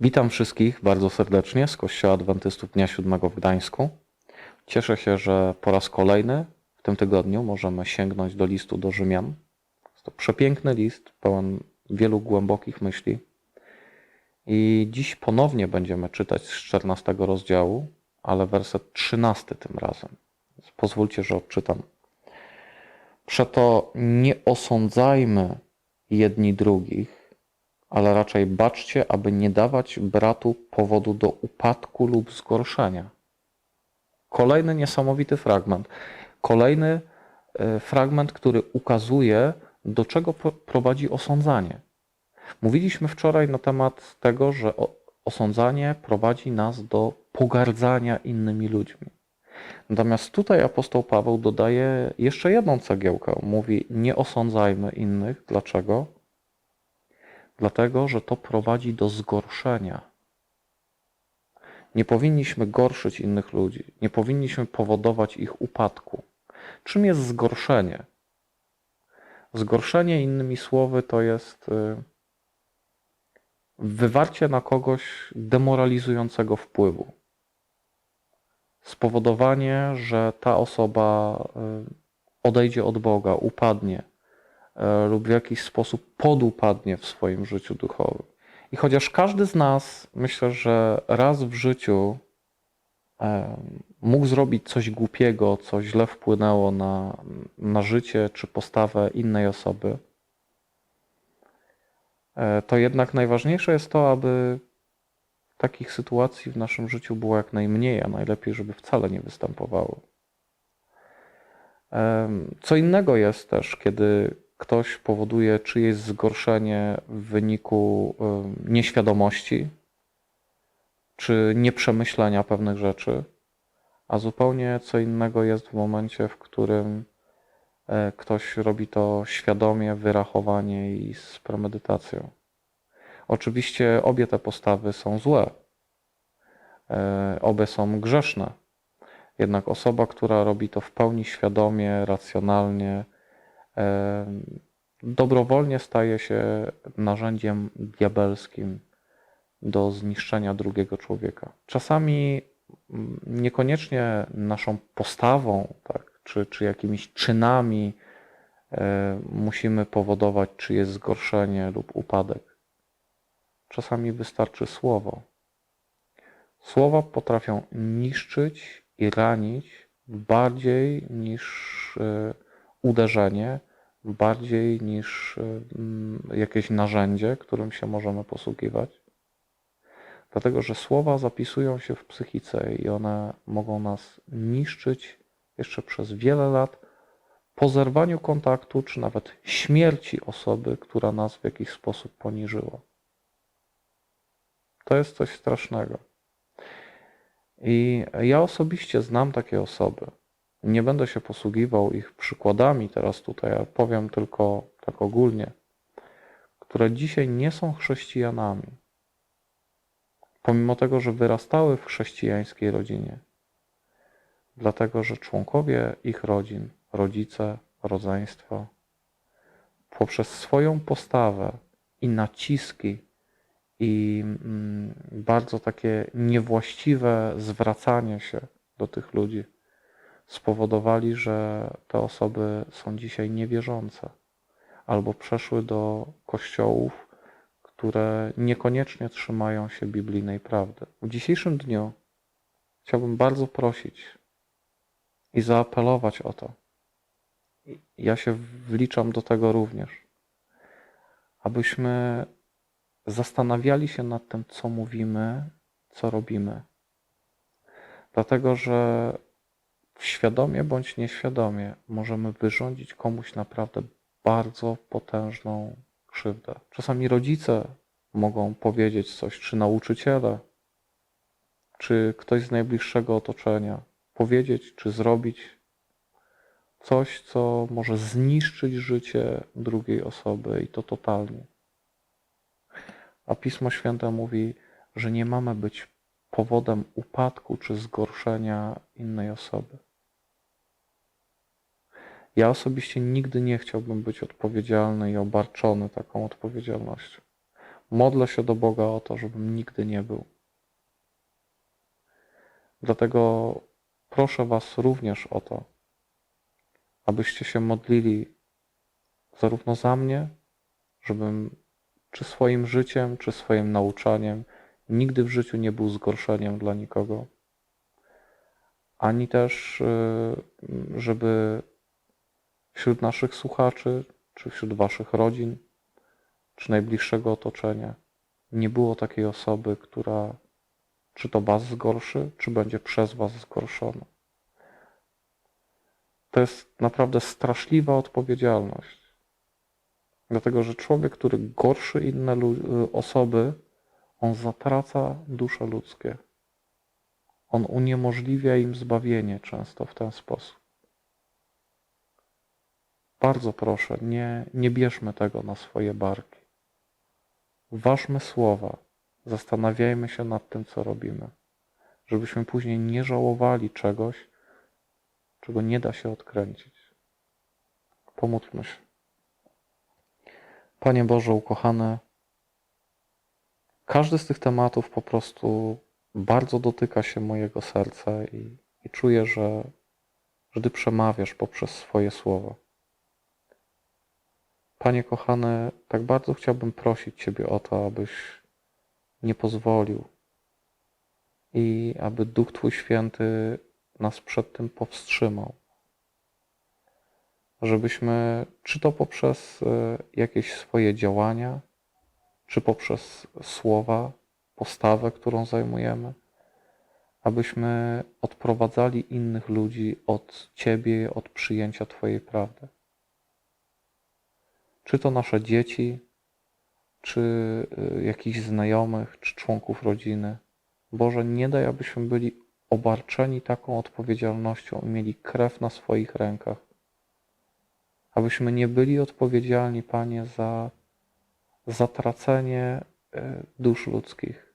Witam wszystkich bardzo serdecznie z Kościoła Adwentystów Dnia Siódmego w Gdańsku. Cieszę się, że po raz kolejny w tym tygodniu możemy sięgnąć do listu do Rzymian. Jest to przepiękny list, pełen wielu głębokich myśli. I dziś ponownie będziemy czytać z 14 rozdziału, ale werset 13 tym razem. Więc pozwólcie, że odczytam. Przeto nie osądzajmy jedni drugich, ale raczej baczcie, aby nie dawać bratu powodu do upadku lub zgorszenia. Kolejny niesamowity fragment. Kolejny e, fragment, który ukazuje, do czego pro- prowadzi osądzanie. Mówiliśmy wczoraj na temat tego, że osądzanie prowadzi nas do pogardzania innymi ludźmi. Natomiast tutaj apostoł Paweł dodaje jeszcze jedną cegiełkę. Mówi: Nie osądzajmy innych. Dlaczego? Dlatego, że to prowadzi do zgorszenia. Nie powinniśmy gorszyć innych ludzi, nie powinniśmy powodować ich upadku. Czym jest zgorszenie? Zgorszenie, innymi słowy, to jest y, wywarcie na kogoś demoralizującego wpływu. Spowodowanie, że ta osoba y, odejdzie od Boga, upadnie lub w jakiś sposób podupadnie w swoim życiu duchowym. I chociaż każdy z nas, myślę, że raz w życiu e, mógł zrobić coś głupiego, co źle wpłynęło na, na życie czy postawę innej osoby, e, to jednak najważniejsze jest to, aby takich sytuacji w naszym życiu było jak najmniej, a najlepiej, żeby wcale nie występowały. Em, Co innego jest też, kiedy ktoś powoduje czyjeś zgorszenie w wyniku nieświadomości czy nieprzemyślenia pewnych rzeczy, a zupełnie co innego jest w momencie, w którym e, ktoś robi to świadomie, wyrachowanie i z premedytacją. Oczywiście obie te postawy są złe, e, obie są grzeszne. Jednak osoba, która robi to w pełni świadomie, racjonalnie, dobrowolnie staje się narzędziem diabelskim do zniszczenia drugiego człowieka. Czasami mm, niekoniecznie naszą postawą, tak, czy, czy jakimiś czynami e, musimy powodować czyjeś zgorszenie lub upadek. Czasami wystarczy słowo. Słowa potrafią niszczyć i ranić bardziej niż e, uderzenie, bardziej niż jakieś narzędzie, którym się możemy posługiwać. Dlatego, że słowa zapisują się w psychice i one mogą nas niszczyć jeszcze przez wiele lat po zerwaniu kontaktu, czy nawet śmierci osoby, która nas w jakiś sposób poniżyła. To jest coś strasznego. I ja osobiście znam takie osoby. Nie będę się posługiwał ich przykładami teraz tutaj, ale powiem tylko tak ogólnie, które dzisiaj nie są chrześcijanami. Pomimo tego, że wyrastały w chrześcijańskiej rodzinie. Dlatego, że członkowie ich rodzin, rodzice, rodzeństwo, poprzez swoją postawę i naciski i mm, bardzo takie niewłaściwe zwracanie się do tych ludzi spowodowali, że te osoby są dzisiaj niewierzące albo przeszły do kościołów, które niekoniecznie trzymają się biblijnej prawdy. W dzisiejszym dniu chciałbym bardzo prosić i zaapelować o to. Ja się wliczam do tego również, abyśmy zastanawiali się nad tym, co mówimy, co robimy. Dlatego, że świadomie bądź nieświadomie możemy wyrządzić komuś naprawdę bardzo potężną krzywdę. Czasami rodzice mogą powiedzieć coś, czy nauczyciele, czy ktoś z najbliższego otoczenia, powiedzieć czy zrobić coś, co może zniszczyć życie drugiej osoby i to totalnie. A Pismo Święte mówi, że nie mamy być powodem upadku czy zgorszenia innej osoby. Ja osobiście nigdy nie chciałbym być odpowiedzialny i obarczony taką odpowiedzialnością. Modlę się do Boga o to, żebym nigdy nie był. Dlatego proszę Was również o to, abyście się modlili zarówno za mnie, żebym czy swoim życiem, czy swoim nauczaniem nigdy w życiu nie był zgorszeniem dla nikogo, ani też, y, żeby wśród naszych słuchaczy, czy wśród Waszych rodzin, czy najbliższego otoczenia nie było takiej osoby, która czy to Was zgorszy, czy będzie przez Was zgorszona. To jest naprawdę straszliwa odpowiedzialność. Dlatego, że człowiek, który gorszy inne lu- osoby, on zatraca dusze ludzkie. On uniemożliwia im zbawienie często w ten sposób. Bardzo proszę, nie, nie bierzmy tego na swoje barki. Ważmy słowa, zastanawiajmy się nad tym, co robimy, żebyśmy później nie żałowali czegoś, czego nie da się odkręcić. Pomódlmy się. Panie Boże ukochany, każdy z tych tematów po prostu bardzo dotyka się mojego serca i, i czuję, że, Ty przemawiasz poprzez swoje słowa. Panie kochany, tak bardzo chciałbym prosić Ciebie o to, abyś nie pozwolił i aby Duch Twój Święty nas przed tym powstrzymał. Żebyśmy, czy to poprzez e, jakieś swoje działania, czy poprzez słowa, postawę, którą zajmujemy, abyśmy odprowadzali innych ludzi od Ciebie, od przyjęcia Twojej prawdy. Czy to nasze dzieci, czy y, jakichś znajomych, czy członków rodziny. Boże, nie daj, abyśmy byli obarczeni taką odpowiedzialnością i mieli krew na swoich rękach. Abyśmy nie byli odpowiedzialni, Panie, za zatracenie y, dusz ludzkich.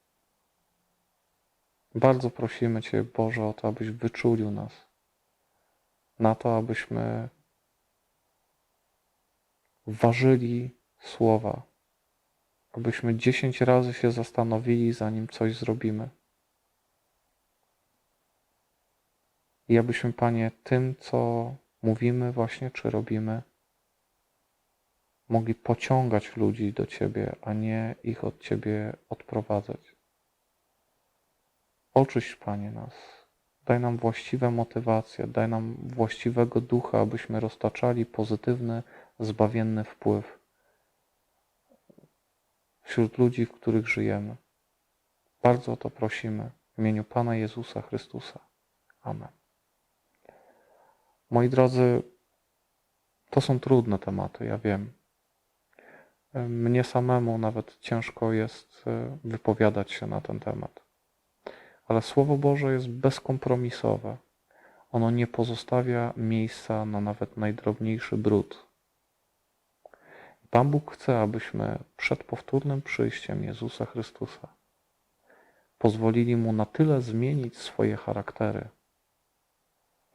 Bardzo prosimy Cię, Boże, o to, abyś wyczulił nas na to, abyśmy ważyli słowa, abyśmy dziesięć razy się zastanowili, zanim coś zrobimy. I abyśmy, Panie, tym, co mówimy właśnie, czy robimy, mogli pociągać ludzi do Ciebie, a nie ich od Ciebie odprowadzać. Oczyść, Panie, nas. Daj nam właściwe motywacje, daj nam właściwego ducha, abyśmy roztaczali pozytywny, zbawienny wpływ wśród ludzi, w których żyjemy. Bardzo o to prosimy w imieniu Pana Jezusa Chrystusa. Amen. Moi drodzy, to są trudne tematy, ja wiem. Mnie samemu nawet ciężko jest e, wypowiadać się na ten temat. Ale Słowo Boże jest bezkompromisowe. Ono nie pozostawia miejsca na nawet najdrobniejszy brud. Pan Bóg chce, abyśmy przed powtórnym przyjściem Jezusa Chrystusa pozwolili Mu na tyle zmienić swoje charaktery,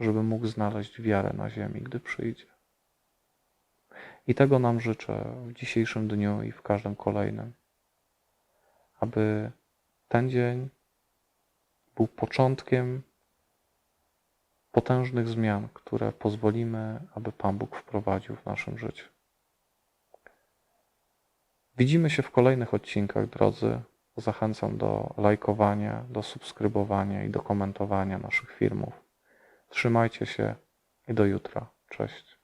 żeby mógł znaleźć wiarę na ziemi, gdy przyjdzie. I tego nam życzę w dzisiejszym dniu i w każdym kolejnym, aby ten dzień był początkiem potężnych zmian, które pozwolimy, aby Pan Bóg wprowadził w naszym życiu. Widzimy się w kolejnych odcinkach, drodzy. Zachęcam do lajkowania, do subskrybowania i do komentowania naszych filmów. Trzymajcie się i do jutra. Cześć.